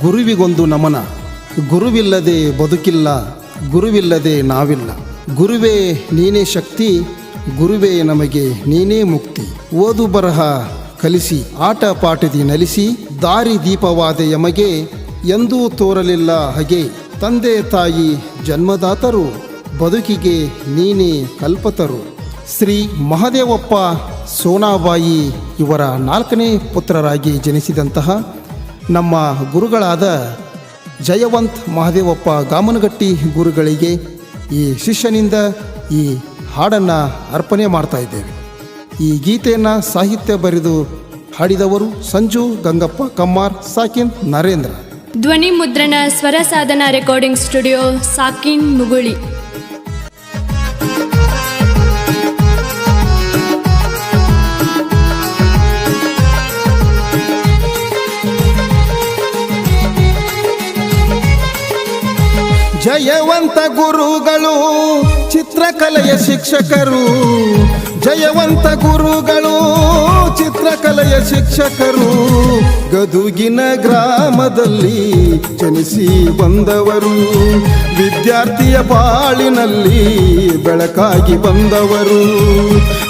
ಗುರುವಿಗೊಂದು ನಮನ. ಗುರುವಿಲ್ಲದೆ ಬದುಕಿಲ್ಲ, ಗುರುವಿಲ್ಲದೆ ನಾವಿಲ್ಲ. ಗುರುವೇ ನೀನೇ ಶಕ್ತಿ, ಗುರುವೇ ನಮಗೆ ನೀನೇ ಮುಕ್ತಿ. ಓದು ಬರಹ ಕಲಿಸಿ, ಆಟ ಪಾಠದಿ ನಲಿಸಿ, ದಾರಿ ದೀಪವಾದ ಯಮಗೆ ಎಂದೂ ತೋರಲಿಲ್ಲ ಹಾಗೆ ತಂದೆ ತಾಯಿ ಜನ್ಮದಾತರು, ಬದುಕಿಗೆ ನೀನೇ ಕಲ್ಪತರು. ಶ್ರೀ ಮಹದೇವಪ್ಪ ಸೋನಾಬಾಯಿ ಇವರ ನಾಲ್ಕನೇ ಪುತ್ರರಾಗಿ ಜನಿಸಿದಂತಹ ನಮ್ಮ ಗುರುಗಳಾದ ಜಯವಂತ್ ಮಹದೇವಪ್ಪ ಗಾಮನಗಟ್ಟಿ ಗುರುಗಳಿಗೆ ಈ ಶಿಷ್ಯನಿಂದ ಈ ಹಾಡನ್ನು ಅರ್ಪಣೆ ಮಾಡ್ತಾ ಇದ್ದೇವೆ. ಈ ಗೀತೆಯನ್ನು ಸಾಹಿತ್ಯ ಬರೆದು ಹಾಡಿದವರು ಸಂಜು ಗಂಗಪ್ಪ ಕಮ್ಮಾರ್, ಸಾಕಿನ್ ನರೇಂದ್ರ. ಧ್ವನಿ ಮುದ್ರಣ ಸ್ವರ ಸಾಧನ ರೆಕಾರ್ಡಿಂಗ್ ಸ್ಟುಡಿಯೋ, ಸಾಕಿನ್ ಮುಗುಳಿ. ಜಯವಂತ ಗುರುಗಳು, ಚಿತ್ರಕಲೆಯ ಶಿಕ್ಷಕರು. ಜಯವಂತ ಗುರುಗಳು, ಚಿತ್ರಕಲೆಯ ಶಿಕ್ಷಕರು. ಗದುಗಿನ ಗ್ರಾಮದಲ್ಲಿ ಜನಿಸಿ ಬಂದವರು. ವಿದ್ಯಾರ್ಥಿಯ ಬಾಳಿನಲ್ಲಿ ಬೆಳಕಾಗಿ ಬಂದವರು.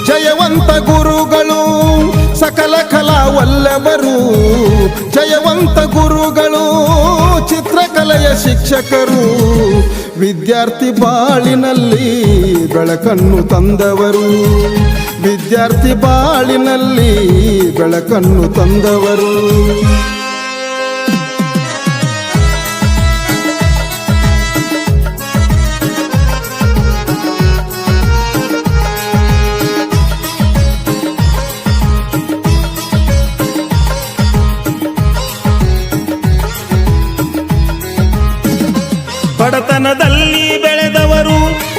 ಜಯವಂತ ಗುರುಗಳು, ಸಕಲ ಕಲಾವಲ್ಲವರು. ಜಯವಂತ ಗುರುಗಳು ಚಿತ್ರಕಲೆಯ ಶಿಕ್ಷಕರು ವಿದ್ಯಾರ್ಥಿ ಬಾಳಿನಲ್ಲಿ ಬೆಳಕನ್ನು ತಂದವರು. ವಿದ್ಯಾರ್ಥಿ ಬಾಳಿನಲ್ಲಿ ಬೆಳಕನ್ನು ತಂದವರು. ಬಡತನದಲ್ಲಿ ಬೆಳೆದವರು,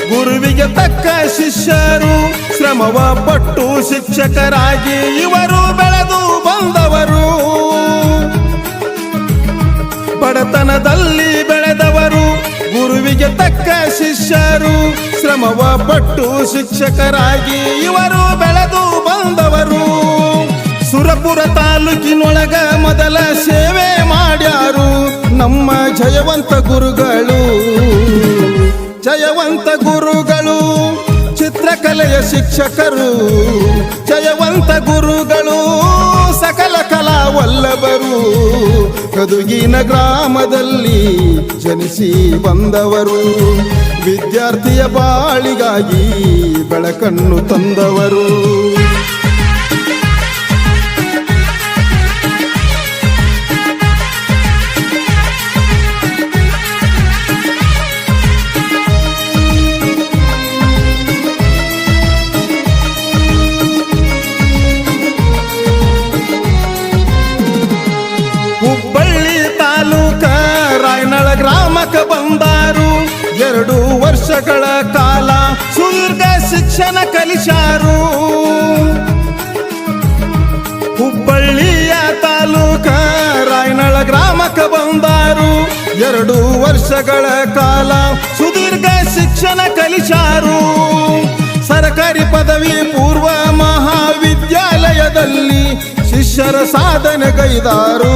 ಗುರುವಿಗೆ ತಕ್ಕ ಶಿಷ್ಯರು, ಶ್ರಮವ ಪಟ್ಟು ಶಿಕ್ಷಕರಾಗಿ ಇವರು ಬೆಳೆದು ಬಂದವರು. ಬಡತನದಲ್ಲಿ ಬೆಳೆದವರು, ಗುರುವಿಗೆ ತಕ್ಕ ಶಿಷ್ಯರು, ಶ್ರಮವ ಪಟ್ಟು ಶಿಕ್ಷಕರಾಗಿ ಇವರು ಬೆಳೆದು ಬಂದವರು. ಸುರಪುರ ತಾಲೂಕಿನೊಳಗ ಮೊದಲ ಸೇವೆ ನಮ್ಮ ಜಯವಂತ ಗುರುಗಳು ಜಯವಂತ ಗುರುಗಳು, ಚಿತ್ರಕಲೆಯ ಶಿಕ್ಷಕರು, ಜಯವಂತ ಗುರುಗಳು, ಸಕಲ ಕಲಾ ವಲ್ಲಭರು ಕದುಗಿನ ಗ್ರಾಮದಲ್ಲಿ ಜನಿಸಿ ಬಂದವರು, ವಿದ್ಯಾರ್ಥಿಯ ಬಾಳಿಗಾಗಿ ಬೆಳಕನ್ನು ತಂದವರು. ಕಾಲ ಸುದೀರ್ಘ ಶಿಕ್ಷಣ ಕಲಿಸಾರು ಹುಬ್ಬಳ್ಳಿಯ ತಾಲೂಕ ರಾಯನಳ ಗ್ರಾಮಕ್ಕೆ ಬಂದಾರು. ಎರಡು ವರ್ಷಗಳ ಕಾಲ ಸುದೀರ್ಘ ಶಿಕ್ಷಣ ಕಲಿಸಾರು ಸರ್ಕಾರಿ ಪದವಿ ಪೂರ್ವ ಮಹಾವಿದ್ಯಾಲಯದಲ್ಲಿ ಶಿಷ್ಯರ ಸಾಧನೆಗೈದಾರು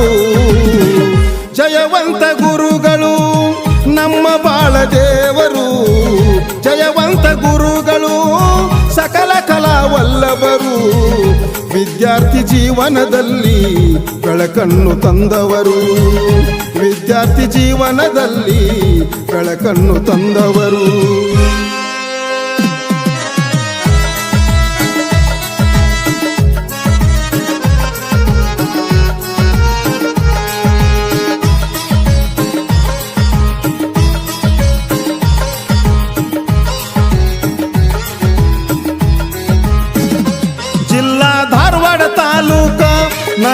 ಜಯವಂತ ಗುರುಗಳು ನಮ್ಮ ಬಾಳ ವಿದ್ಯಾರ್ಥಿ ಜೀವನದಲ್ಲಿ ಬೆಳಕನ್ನು ತಂದವರು. ವಿದ್ಯಾರ್ಥಿ ಜೀವನದಲ್ಲಿ ಬೆಳಕನ್ನು ತಂದವರು.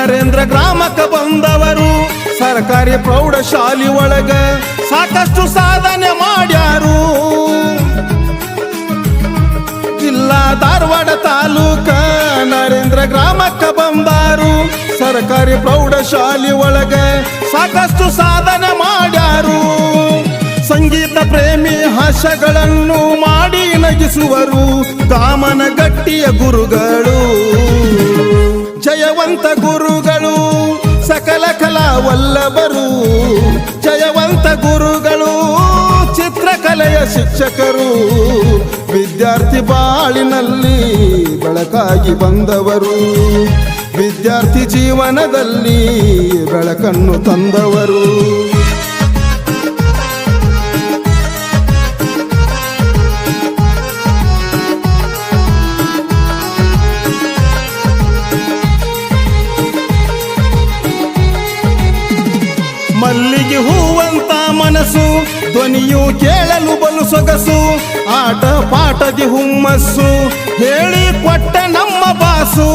ನರೇಂದ್ರ ಗ್ರಾಮಕ್ಕೆ ಬಂದವರು. ಸರ್ಕಾರಿ ಪ್ರೌಢಶಾಲಿ ಒಳಗ ಸಾಕಷ್ಟು ಸಾಧನೆ ಮಾಡ್ಯಾರು. ಜಿಲ್ಲಾ ಧಾರವಾಡ ತಾಲೂಕ ನರೇಂದ್ರ ಗ್ರಾಮಕ್ಕೆ ಬಂದಾರು. ಸರ್ಕಾರಿ ಪ್ರೌಢಶಾಲಿ ಒಳಗ ಸಾಕಷ್ಟು ಸಾಧನೆ ಮಾಡ್ಯಾರು. ಸಂಗೀತ ಪ್ರೇಮಿ ಹಾಸ್ಯಗಳನ್ನು ಮಾಡಿ ನಗಿಸುವರು ಕಾಮನ ಗಟ್ಟಿಯ ಗುರುಗಳು. ಜಯವಂತ ಕಲಾ ವಲ್ಲಭರು ಜಯವಂತ ಗುರುಗಳು ಚಿತ್ರಕಲೆಯ ಶಿಕ್ಷಕರು ವಿದ್ಯಾರ್ಥಿ ಬಾಳಿನಲ್ಲಿ ಬೆಳಕಾಗಿ ಬಂದವರು ವಿದ್ಯಾರ್ಥಿ ಜೀವನದಲ್ಲಿ ಬೆಳಕನ್ನು ತಂದವರು. ಮನಸ್ಸು ಧ್ವನಿಯು ಕೇಳಲು ಬಲು ಸೊಗಸು, ಆಟ ಪಾಠದಿ ಹುಮ್ಮಸ್ಸು, ಹೇಳಿ ಕೊಟ್ಟ ನಮ್ಮ ಬಾಸು.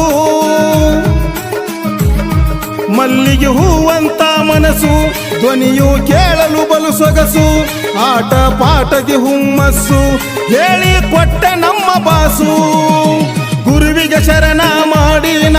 ಮಲ್ಲಿಗೆ ಹೂವಂತ ಮನಸ್ಸು, ಧ್ವನಿಯು ಕೇಳಲು ಬಲು ಸೊಗಸು, ಆಟ ಪಾಠದಿ ಹುಮ್ಮಸ್ಸು, ಹೇಳಿ ಕೊಟ್ಟ ನಮ್ಮ ಬಾಸು. ಗುರುವಿಗೆ ಶರಣ ಮಾಡಿ